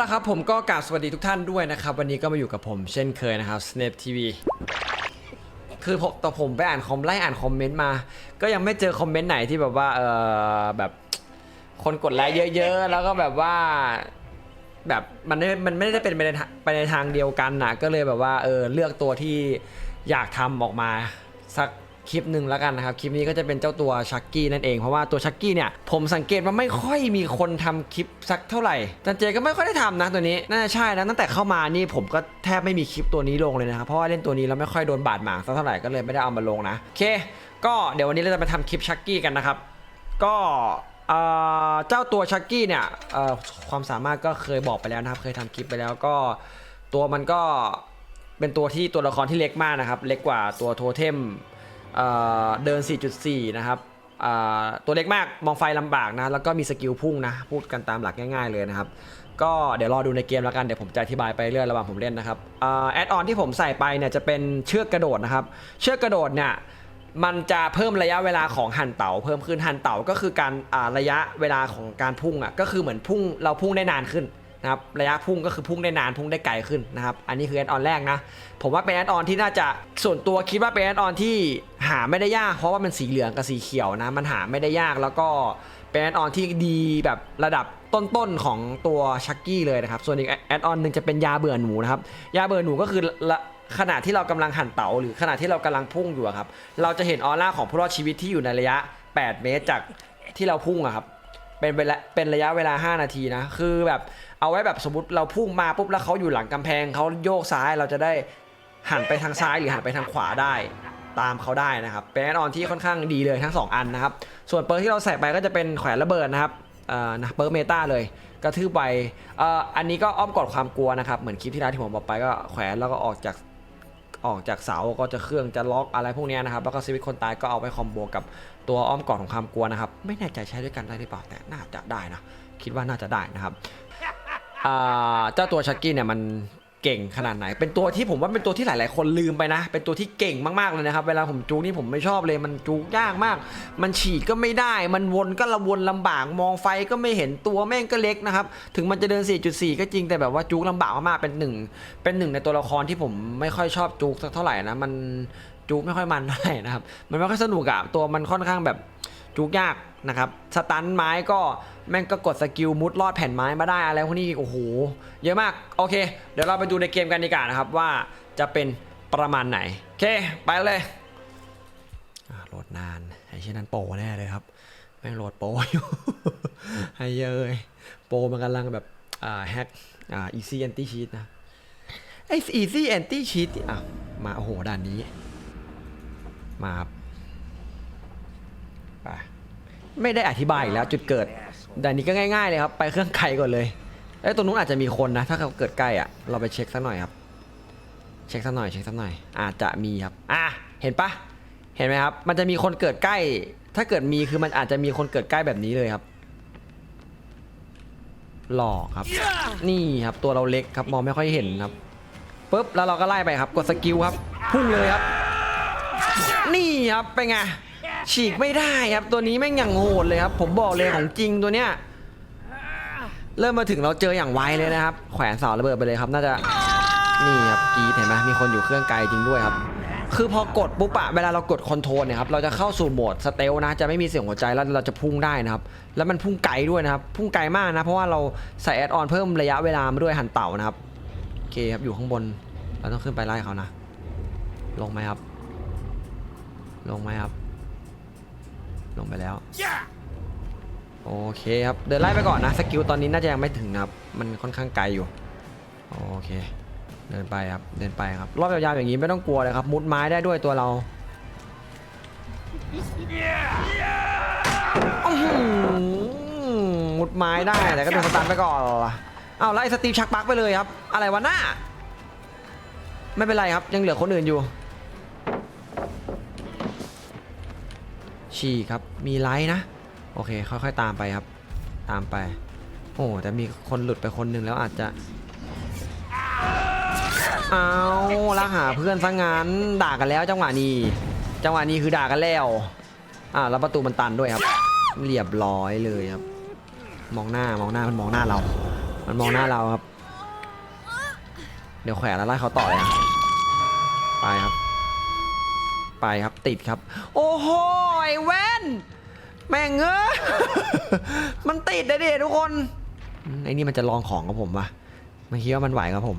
ละครับผมก็กราบสวัสดีทุกท่านด้วยนะครับ วันนี้ก็มาอยู่กับผมเช่นเคยนะครับ Snap TV คือผมแต่ผมไปอ่านคอมไล่อ่านคอมเมนต์มา ก็ยังไม่เจอคอมเมนต์ไหนที่แบบว่าเออแบบคนกดไลค์เยอะๆ แล้วก็แบบว่าแบบมันไม่มันไม่ได้เป็นไปในทางไปในทางเดียวกันนะก็เลยแบบว่าเออเลือกตัวที่อยากทำออกมาสัก คลิปหนึ่งแล้วกันนะครับ คลิปนี้ก็จะเป็นเจ้าตัวชักกี้นั่นเอง เพราะว่าตัวชักกี้เนี่ยผมสังเกตว่าไม่ค่อยมีคนทำคลิปสักเท่าไหร่จันเจก็ไม่ค่อยได้ทำนะตัวนี้น่าจะใช่นะตั้งแต่เข้ามานี่ผมก็แทบไม่มีคลิปตัวนี้ลงเลยนะครับเพราะว่าเล่นตัวนี้แล้วไม่ค่อยโดนบาดหมางสักเท่าไหร่ก็เลยไม่ได้เอามาลงนะโอเค ก็เดี๋ยววันนี้เราจะมาทำคลิปชักกี้กันนะครับก็เจ้าตัวชักกี้เนี่ยความสามารถก็เคยบอกไปแล้วนะครับ เคยทำคลิปไปแล้วก็ตัวมันก็เป็นตัวที่ตัวละครที่เล็กมากนะครับ เล็กกว่าตัวโทเทม เดิน 4.4 นะครับตัวเล็กมากมองไฟลำบากนะ แล้วก็มีสกิลพุ่งนะ พูดกันตามหลักง่ายๆเลยนะครับ ก็เดี๋ยวรอดูในเกมแล้วกัน เดี๋ยวผมจะอธิบายไปเรื่อยระหว่างผมเล่นนะครับแอดออนที่ผมใส่ไปเนี่ยจะเป็นเชือกกระโดดนะครับ เชือกกระโดดเนี่ยมันจะเพิ่มระยะเวลาของหันเต่าเพิ่มขึ้นหันเต่าก็คือการระยะเวลาของการพุ่งอะก็คือเหมือนพุ่งเราพุ่งได้นานขึ้น นะครับระยะพุ่งก็คือพุ่งได้นานพุ่งได้ไกลขึ้นนะครับอันนี้คือแอดออนแรกนะผมว่าเป็นแอดออนที่น่าจะส่วนตัวคิดว่าเป็นแอดออนที่หาไม่ได้ยาก เพราะว่ามันสีเหลืองกับสีเขียวนะมันหาไม่ได้ยากแล้วก็เป็นแอดออนที่ดีแบบระดับต้นๆของตัวชักกี้เลยนะครับส่วนอีกแอดออนหนึ่งจะเป็นยาเบื่อหนูนะครับยาเบื่อหนูก็คือขณะที่เรากำลังหั่นเต๋าหรือขณะที่เรากำลังพุ่งอยู่ครับเราจะเห็นออร่าของผู้รอดชีวิตที่อยู่ในระยะ 8 เมตรจากที่เราพุ่งอะครับ เป็นเวลาเป็นระยะเวลา 5 นาทีนะ คือแบบเอาไว้แบบสมมติเราพุ่งมาปุ๊บแล้วเขาอยู่หลังกำแพงเขาโยกซ้ายเราจะได้หันไปทางซ้ายหรือหันไปทางขวาได้ตามเขาได้นะครับ เป็นแอดออนที่ค่อนข้างดีเลยทั้ง 2 อันนะครับ ส่วนเปิร์ที่เราใส่ไปก็จะเป็นแขวนระเบิดนะครับเอ่อนะเปิร์เมตาเลยกระทืบไปเอ่ออันนี้ก็อ้อมกอดความกลัวนะครับ เหมือนคลิปที่แล้วที่ผมบอกไปก็แขวนแล้วก็ออกจาก ออกจากเสาก็จะเครื่องจะล็อกอะไรพวกนี้นะครับ แล้วก็สวิตคนตายก็เอาไปคอมโบกับตัวอ้อมกอดของความกลัวนะครับ ไม่แน่ใจใช้ด้วยกันได้หรือเปล่า แต่น่าจะได้นะ คิดว่าน่าจะได้นะครับเจ้าตัวชักกี้เนี่ยมัน เก่งขนาดไหน เป็นตัวที่ผมว่าเป็นตัวที่หลาย ๆ คนลืมไปนะ เป็นตัวที่เก่งมากๆเลยนะครับ เวลาผมจูกนี่ผมไม่ชอบเลย มันจูกยากมาก มันฉีกก็ไม่ได้ มันวนก็ละวนลำบาก มองไฟก็ไม่เห็นตัวแม่งก็เล็กนะครับ ถึงมันจะเดิน 4.4 ก็จริง แต่แบบว่าจูกลำบากมาก ๆ เป็นหนึ่ง เป็นหนึ่งในตัวละครที่ผมไม่ค่อยชอบจูกสักเท่าไหร่นะ มันจูกไม่ค่อยมันเท่าไหร่นะครับ มันไม่ค่อยสนุกอะตัวมันค่อนข้างแบบ จุกยากนะครับสตันไม้ก็แม่งก็กดสกิลมุดลอดแผ่นไม้มาได้อะไรพวกนี้โอ้โหเยอะมากโอเค เดี๋ยวเราไปดูในเกมกันดีกว่านะครับว่าจะเป็นประมาณไหนโอเคไปเลยโหลดนานไอ้เช่นนั้นโปแน่เลยครับแม่งโหลดโปอยู่ไอ้เย้ยโปมันกำลังแบบอ่าแฮกอ่า easy anti cheat นะไอ้ easy anti cheat อะมาโอ้โหด่านนี้มาครับ ไปไม่ได้อธิบายอีกแล้วจุดเกิด แต่นี้ก็ง่ายๆเลยครับ ไปเครื่องไกลก่อนเลยเอ้ยตรงนู้นอาจจะมีคนนะ ถ้าเขาเกิดใกล้อะเราไปเช็คสักหน่อยครับ เช็คสักหน่อยเช็คสักหน่อย อาจจะมีครับ อะเห็นปะเห็นไหมครับ มันจะมีคนเกิดใกล้ ถ้าเกิดมีคือมันอาจจะมีคนเกิดใกล้แบบนี้เลยครับ หลอกครับ นี่ครับตัวเราเล็กครับมองไม่ค่อยเห็นครับปุ๊บแล้วเราก็ไล่ไปครับ กดสกิลครับ พุ่งเลยครับ นี่ครับเป็นไง ฉีกไม่ได้ครับตัวนี้แม่งอย่างโหดเลยครับ ผมบอกเลยของจริงตัวเนี้ยเริ่มมาถึงเราเจออย่างไวเลยนะครับ แขวนเสาระเบิดไปเลยครับ น่าจะนี่ครับกีดเห็นไหมมีคนอยู่เครื่องไกลจริงด้วยครับ คือพอกดปุ๊บอะเวลาเรากดคอนโทรลเนี่ยครับเราจะเข้าสู่โหมดสเตลนะจะไม่มีเสียงหัวใจแล้วเราจะพุ่งได้นะครับ แล้วมันพุ่งไกลด้วยนะครับ พุ่งไกลมากนะ เพราะว่าเราใส่แอดออนเพิ่มระยะเวลามาด้วยหันเต่านะครับโอเคครับอยู่ข้างบนเราต้องขึ้นไปไล่เขานะ ลงไหมครับ ลงไหมครับ ลงไปแล้ว โอเคครับ เดินไล่ไปก่อนนะ สกิลตอนนี้น่าจะยังไม่ถึงนะครับ มันค่อนข้างไกลอยู่ โอเค เดินไปครับ เดินไปครับ รอบยาวๆอย่างนี้ไม่ต้องกลัวเลยครับ มุดไม้ได้ด้วยตัวเราอื้อหือมุดไม้ได้แต่ก็โดนสตันไปก่อนอ้าวไล่สตีฟชักปลักไปเลยครับ อะไรวะหน้า ไม่เป็นไรครับ ยังเหลือคนอื่นอยู่ ฉีกครับ มีไลท์นะ โอเค ค่อยๆตามไปครับ ตามไป โอ้แต่มีคนหลุดไปคนหนึ่งแล้วอาจจะ เอาละหาเพื่อนซะงั้นด่ากันแล้วจังหวะนี้ จังหวะนี้คือด่ากันแล้ว อ่าแล้วประตูมันตันด้วยครับ เรียบร้อยเลยครับ มองหน้ามองหน้ามันมองหน้าเรา มันมองหน้าเราครับ เดี๋ยวแขวนแล้วไล่เขาต่อเลยไปครับ ไปครับติดครับ โอ้โหไอ้แว่น แม่งเอ้ยมันติดเลยดิทุกคนไอ้นี่มันจะลองของกับผมวะไม่คิดว่ามันไหวกับผม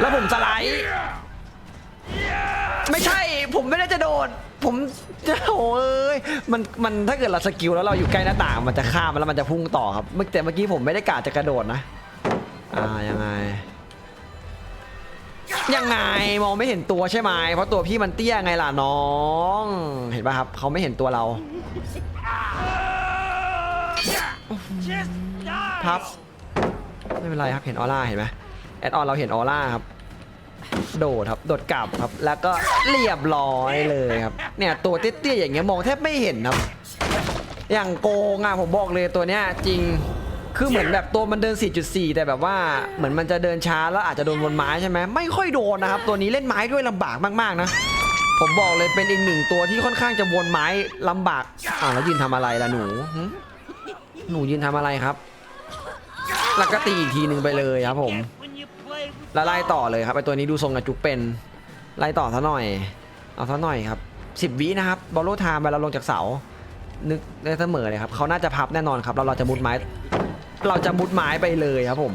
แล้วผมสไลด์ไม่ใช่ ผมไม่ได้จะโดด ผมจะโอ้ยมันมันถ้าเกิดเราสกิลแล้วเราอยู่ใกล้หน้าต่าง มันจะข้ามันแล้วมันจะพุ่งต่อครับเมื่อแต่เมื่อกี้ผมไม่ได้กะจะกระโดดนะ อ่ายังไง ยังไงมองไม่เห็นตัวใช่ไหมเพราะตัวพี่มันเตี้ยไงล่ะน้อง เห็นป่ะครับเขาไม่เห็นตัวเราพับไม่เป็นไรครับเห็นออร่าเห็นไหมแอดออนเราเห็นออร่าครับโดดครับโดดกลับครับ แล้วก็เรียบร้อยเลยครับ เนี่ยตัวเตี้ยๆอย่างเงี้ยมองแทบไม่เห็นครับ อย่างโกงอะผมบอกเลยตัวเนี้ยจริง คือเหมือนแบบตัวมันเดิน 4.4 แต่แบบว่าเหมือนมันจะเดินช้าแล้วอาจจะโดนบนไม้ใช่ไหมไม่ค่อยโดนนะครับ ตัวนี้เล่นไม้ด้วยลำบากมากๆนะ ผมบอกเลยเป็นอีกหนึ่งตัวที่ค่อนข้างจะวนไม้ลำบากอ่าวแล้วยืนทำอะไรล่ะหนูหึหนูยืนทำอะไรครับ แล้วก็ตีอีกทีหนึ่งไปเลยครับผม แล้วไล่ต่อเลยครับไอตัวนี้ดูทรงกับจุกเป็นไล่ต่อซะหน่อย เอาซะหน่อยครับสิบวินะครับบอลโลไทม์ไปเราลงจากเสา นึกได้เสมอเลยครับเขาน่าจะพับแน่นอนครับเราเราจะมุดไม้ เราจะมุดไม้ไปเลยครับผม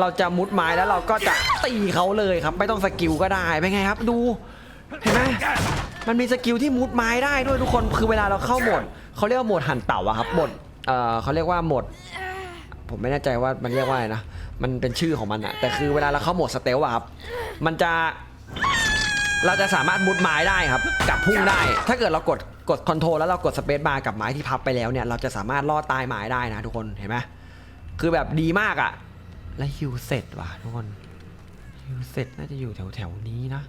เราจะมุดไม้แล้วเราก็จะตีเขาเลยครับ ไม่ต้องสกิลก็ได้เป็นไงครับ ดูเห็นไหมมันมีสกิลที่มุดไม้ได้ด้วยทุกคนคือเวลาเราเข้าโหมดเขาเรียกว่าโหมดหันเต่าอะครับโหมดเอ่อเขาเรียกว่าโหมด ผมไม่แน่ใจว่ามันเรียกว่าอะไรนะมันเป็นชื่อของมันอะแต่คือเวลาเราเข้าโหมดสเตลอะครับมันจะเราจะสามารถมุดไม้ได้ครับกับพุ่งได้ ถ้าเกิดเรากด กดคอนโทรลแล้วเรากดสเปซบาร์กับไม้ที่พับไปแล้วเนี่ยเราจะสามารถลอดใตายไม้ได้นะทุกคนเห็นไหมคือแบบดีมากอะและฮิวเสร็จว่ะทุกคนฮิวเสร็จน่าจะอยู่แถวแถวๆนี้นะ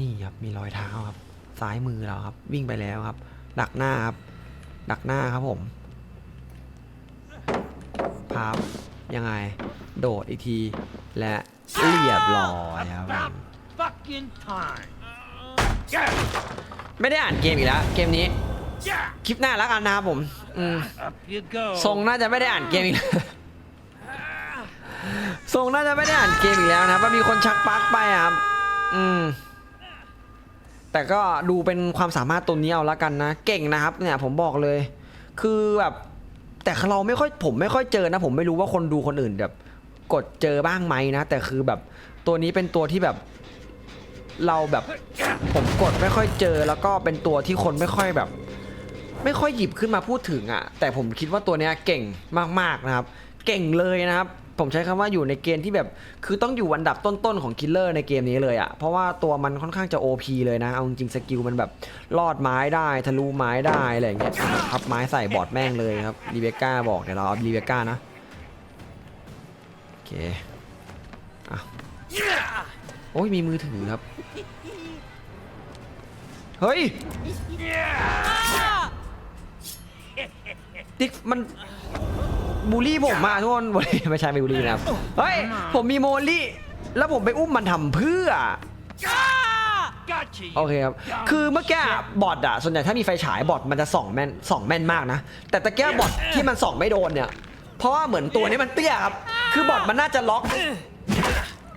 นี่ครับมีรอยเท้าครับซ้ายมือเราครับ วิ่งไปแล้วครับ ดักหน้าครับ ดักหน้าครับผมพับยังไง โดดอีกทีและเรียบร้อยครับผม fucking time. ไม่ได้อ่านเกมอีกแล้วเกมนี้ คลิปหน้าแล้วกันนะครับผมอืมทรงน่าจะไม่ได้อ่านเกมอีกแล้วทรงน่าจะไม่ได้อ่านเกมอีกแล้วนะว่ามีคนชักปลั๊กไปอะครับ อืม แต่ก็ดูเป็นความสามารถตัวนี้เอาละกันนะ เก่งนะครับ เนี่ยผมบอกเลย คือแบบ แต่เราไม่ค่อยผมไม่ค่อยเจอนะ ผมไม่รู้ว่าคนดูคนอื่นแบบ กดเจอบ้างไหมนะ แต่คือแบบตัวนี้เป็นตัวที่แบบ เราแบบผมกดไม่ค่อยเจอแล้วก็เป็นตัวที่คนไม่ค่อยแบบ ไม่ค่อยหยิบขึ้นมาพูดถึงอะ่ะ แต่ผมคิดว่าตัวเนี้ยเก่งมากๆนะครับ เก่งเลยนะครับ ผมใช้คำว่าอยู่ในเกณฑ์ที่แบบ คือต้องอยู่อันดับต้นๆของคิลเลอร์ในเกมนี้เลยอะ่ะเพราะว่าตัวมันค่อนข้างจะ OP เลยนะ เอาจริงสกิลมันแบบลอดไม้ได้ทะลุไม้ได้อะไรอย่างเงี้ยพับไม้ใส่บอดแม่งเลยครับรีเบคก้าบอกเดี๋ยวเราเอารีเบคก้านะโอเคอะ โอ้ยมีมือถือครับ เฮ้ยติ๊กมันบูลลี่ผมมาทุกคนบูลลี่ไม่ใช่ไม่บูลลี่นะครับ เฮ้ย ผมมีโมลี่ แล้วผมไปอุ้มมันทำเพื่อ Gotcha. โอเคครับ คือเมื่อกี้บอทอะส่วนใหญ่ถ้ามีไฟฉายบอทมันจะส่องแม่นส่องแม่นมากนะ แต่ตะแก้บอทที่มันส่องไม่โดนเนี่ย เพราะว่าเหมือนตัวนี้มันเตี้ยครับ คือบอทมันน่าจะล็อก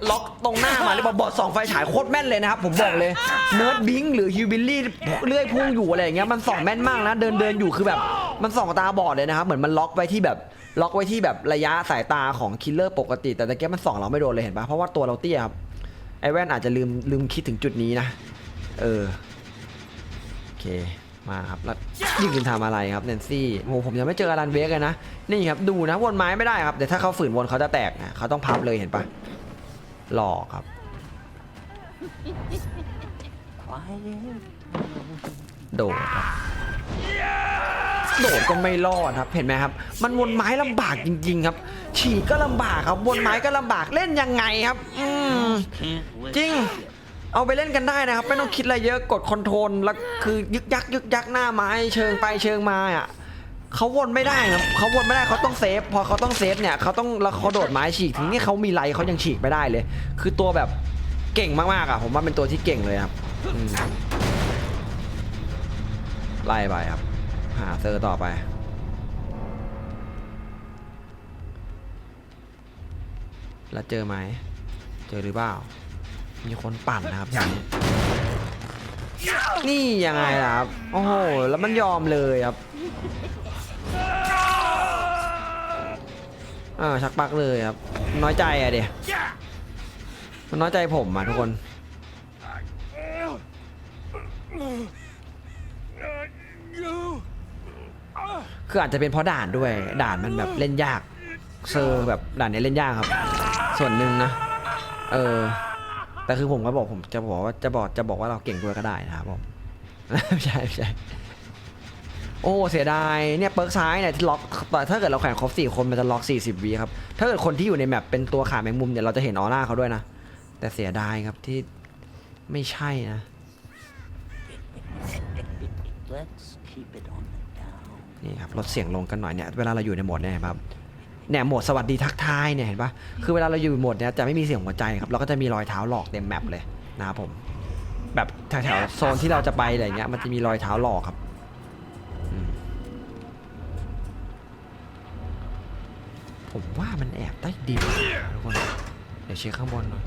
ล็อกตรงหน้ามาหรือเปล่าบอทส่องไฟฉายโคตรแม่นเลยนะครับผมบอกเลยเนิร์ดบิงหรือฮิวบิลลี่เลื่อยพุ่งอยู่อะไรอย่างเงี้ยมันส่องแม่นมากนะ เดินเดินอยู่คือแบบมันส่องตาบอดเลยนะครับเหมือนมันล็อกไว้ที่แบบล็อกไว้ที่แบบระยะสายตาของคิลเลอร์ปกติ แต่ตะแก้มันส่องเราไม่โดนเลยเห็นปะเพราะว่าตัวเราเตี้ยครับไอแว่นอาจจะลืมลืมคิดถึงจุดนี้นะ เออโอเคมาครับแล้วยืนทำอะไรครับแนนซี่โหผมยังไม่เจออลันเวกเลยนะนี่ครับดูนะวนไม้ไม่ได้ครับเดี๋ยวถ้าเขาฝืนวนเขาจะแตกนะเขาต้องพับเลยเห็นปะ หลอกครับโดดครับโดดก็ไม่รอดครับเห็นไหมครับ มันวนไม้ลำบากจริง ๆ ครับ ฉีกก็ลำบากครับวนไม้ก็ลำบากเล่นยังไงครับ อืม Can't listen. จริง เอาไปเล่นกันได้นะครับ ไม่ต้องคิดอะไรเยอะกดคอนโทรลแล้วคือยึกยักยึกยักหน้าไม้เชิงไปเชิงมาอะ เขาวนไม่ได้ครับเขาวนไม่ได้เขาต้องเซฟ พอเขาต้องเซฟเนี่ยเขาต้องแล้วเขาโดดไม้ฉีกถึงนี่เขามีไรเขายังฉีกไม่ได้เลย คือตัวแบบเก่งมากๆอะผมว่าเป็นตัวที่เก่งเลยครับอืมไล่ไปครับ หาเซอร์ต่อไปแล้วเจอไหม เจอหรือเปล่า มีคนปั่นนะครับอย่างนี้นี่ยังไงล่ะครับ โอ้โห แล้วมันยอมเลยครับ อ่าชักปักเลยครับ น้อยใจอะเดียมันน้อยใจผมอะทุกคน คืออาจจะเป็นเพราะด่านด้วย ด่านมันแบบเล่นยาก เซอร์แบบด่านนี้เล่นยากครับ ส่วนหนึ่งนะ เออ แต่คือผมก็บอกผมจะบอกว่าจะบอกจะบอกว่าเราเก่งด้วยก็ได้นะครับผม ไม่ใช่ไม่ใช่ โอ้เสียดายเนี่ยเปิร์กซ้ายเนี่ยที่ล็อกแต่ถ้าเกิดเราแข่งครบสี่คนมันจะล็อก 40วิครับถ้าเกิดคนที่อยู่ในแมปเป็นตัวขาแมงมุมเนี่ยเราจะเห็นออร่าเขาด้วยนะ แต่เสียดายครับที่ไม่ใช่นะ Let's keep it on the down. นี่ครับลดเสียงลงกันหน่อยเนี่ยเวลาเราอยู่ในโหมดเนี่ยเห็นปะครับเนี่ยโหมดสวัสดีทักทายเนี่ยเห็นปะคือเวลาเราอยู่โหมดเนี่ยจะไม่มีเสียงหัวใจครับเราก็จะมีรอยเท้าหลอกเต็มแมปเลยนะครับผมแบบแถวๆโซนที่เราจะไปอะไรเงี้ยมันจะมีรอยเท้าหลอกครับ ผมว่ามันแอบใต้ดินนะทุกคนเดี๋ยวเช็คข้างบนหน่อย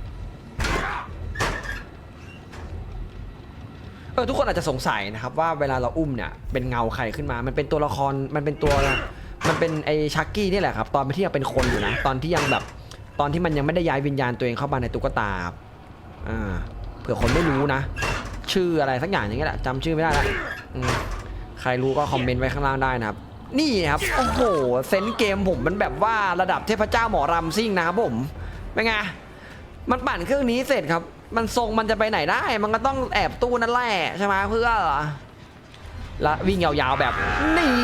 เออทุกคนอาจจะสงสัยนะครับว่าเวลาเราอุ้มเนี่ยเป็นเงาใครขึ้นมา มันเป็นตัวละคร มันเป็นตัว มันเป็นไอชักกี้นี่แหละครับ ตอนที่ยังเป็นคนอยู่นะ ตอนที่ยังแบบ ตอนที่มันยังไม่ได้ย้ายวิญญาณตัวเองเข้ามาในตุ๊กตาอ่า เผื่อคนไม่รู้นะ ชื่ออะไรสักอย่างอย่างเงี้ยแหละจำชื่อไม่ได้ละใครรู้ก็คอมเมนต์ไว้ข้างล่างได้นะครับ นี่ครับโอ้โหเซนเกมผมมันแบบว่าระดับเทพเจ้าหมอรำซิ่งนะครับผมเป็นไงมันปั่นเครื่องนี้เสร็จครับ มันทรงมันจะไปไหนได้ มันก็ต้องแอบตู้นั่นแหละใช่ไหมเพื่อและวิ่งยาวๆแบบนี่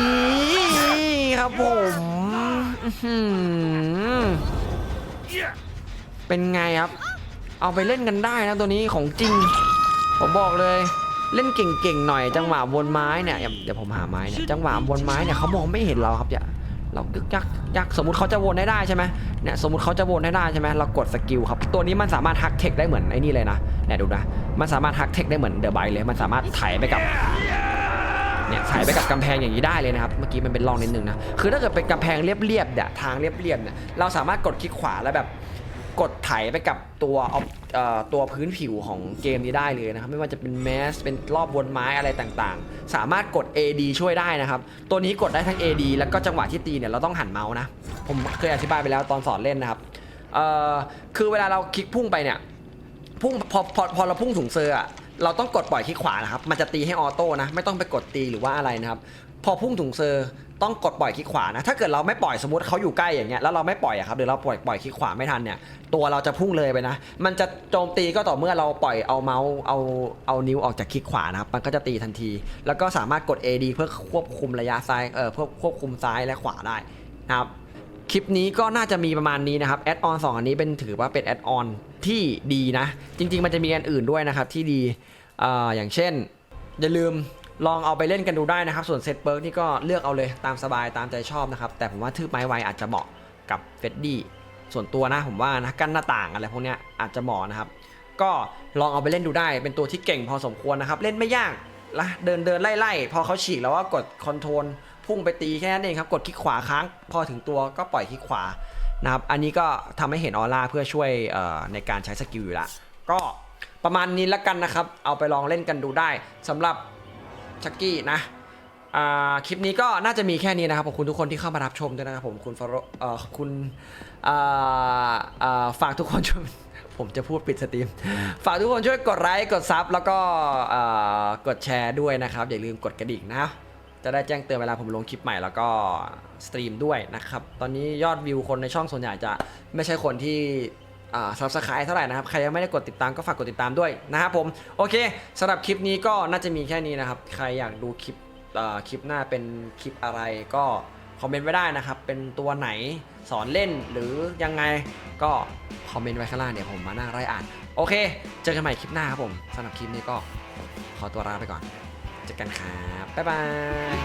ครับผมเป็นไงครับ เอาไปเล่นกันได้นะตัวนี้ของจริง ผมบอกเลย เล่นเก่งๆหน่อยจังหวะวนไม้เนี่ยเดี๋ยวผมหาไม้เนี่ยจังหวะวนไม้เนี่ยเขามองไม่เห็นเราครับอย่าเรายึกยักยักสมมุติเขาจะวนได้ได้ใช่ไหมเนี่ยสมมติเขาจะวนได้ได้ใช่ไหมเรากดสกิลครับตัวนี้มันสามารถฮักเทคได้เหมือนไอ้นี่เลยนะเนี่ยดูนะมันสามารถฮักเทคได้เหมือนเดอะไบเลยมันสามารถไถไปกับเนี่ยไถไปกับกำแพงอย่างนี้ได้เลยนะครับ เมื่อกี้มันเป็นร่องนิดนึงนะ คือถ้าเกิดเป็นกำแพงเรียบๆเนี่ยทางเรียบๆเนี่ยเราสามารถกดคลิกขวาแล้วแบบ กดไถไปกับตัวเอ่อตัวพื้นผิวของเกมนี้ได้เลยนะครับ ไม่ว่าจะเป็นแมสเป็นรอบวนไม้อะไรต่างๆ สามารถกด AD ช่วยได้นะครับ ตัวนี้กดได้ทั้ง AD แล้วก็จังหวะที่ตีเนี่ยเราต้องหันเมาส์นะ ผมเคยอธิบายไปแล้วตอนสอนเล่นนะครับคือเวลาเราคลิกพุ่งไปเนี่ยพุ่งพอพอพอเราพุ่งถุงเซอร์อะเราต้องกดปล่อยคลิกขวานะครับ มันจะตีให้ออโต้นะ ไม่ต้องไปกดตีหรือว่าอะไรนะครับ พอพุ่งถุงเซอร์ ต้องกดปล่อยคลิกขวานะ ถ้าเกิดเราไม่ปล่อยสมมติเขาอยู่ใกล้อย่างเงี้ยแล้วเราไม่ปล่อยอะครับหรือเราปล่อยปล่อยคลิกขวาไม่ทันเนี่ยตัวเราจะพุ่งเลยไปนะ มันจะโจมตีก็ต่อเมื่อเราปล่อยเอาเมาส์เอาเอานิ้วออกจากคลิกขวานะครับมันก็จะตีทันที แล้วก็สามารถกด AD เพื่อควบคุมระยะซ้ายเออเพื่อควบคุมซ้ายและขวาได้นะครับคลิปนี้ก็น่าจะมีประมาณนี้นะครับแอดออนสองอันนี้เป็นถือว่าเป็นแอดออนที่ดีนะ จริง ๆ มันจะมีอันอื่นด้วยนะครับที่ดีออย่างเช่น อย่าลืม ลองเอาไปเล่นกันดูได้นะครับ ส่วนเซตเปิร์กนี่ก็เลือกเอาเลยตามสบายตามใจชอบนะครับ แต่ผมว่าทืบไม้ไวอาจจะเหมาะกับเฟดดี้ส่วนตัวนะผมว่านะกั้นหน้าต่างอะไรพวกเนี้ยอาจจะเหมาะนะครับ ก็ลองเอาไปเล่นดูได้เป็นตัวที่เก่งพอสมควรนะครับ เล่นไม่ยากละเดินเดินไล่ไล่พอเขาฉีกแล้วก็กดคอนโทรลพุ่งไปตีแค่นั้นเองครับกดคลิกขวาค้าง พอถึงตัวก็ปล่อยคลิกขวานะครับอันนี้ก็ทำให้เห็นออร่าเพื่อช่วยในการใช้สกิลอยู่ละก็ประมาณนี้ละกันนะครับ เอาไปลองเล่นกันดูได้สำหรับ ชักกี้นะอ่าคลิปนี้ก็น่าจะมีแค่นี้นะครับขอบคุณทุกคนที่เข้ามารับชมด้วยนะครับผมคุณฟาโรเอ่อขอบคุณอ่าอ่าฝากทุกคนช่วยผมจะพูดปิดสตรีม ฝากทุกคนช่วยกดไลค์กดซับแล้วก็เอ่อกดแชร์ด้วยนะครับ อย่าลืมกดกระดิ่งนะ จะได้แจ้งเตือนเวลาผมลงคลิปใหม่แล้วก็สตรีมด้วยนะครับ ตอนนี้ยอดวิวคนในช่องส่วนใหญ่จะไม่ใช่คนที่ ซับสไครต์เท่าไหร่นะครับ ใครยังไม่ได้กดติดตามก็ฝากกดติดตามด้วยนะครับผม โอเคสำหรับคลิปนี้ก็น่าจะมีแค่นี้นะครับ ใครอยากดูคลิปคลิปหน้าเป็นคลิปอะไรก็คอมเมนต์ไว้ได้นะครับ เป็นตัวไหนสอนเล่นหรือยังไงก็คอมเมนต์ไว้ข้างล่างเดี๋ยวผมมานั่งไล่อ่าน โอเค เจอกันใหม่คลิปหน้าครับผมสำหรับคลิปนี้ก็ขอตัวลาไปก่อน เจอกันครับ บ๊ายบาย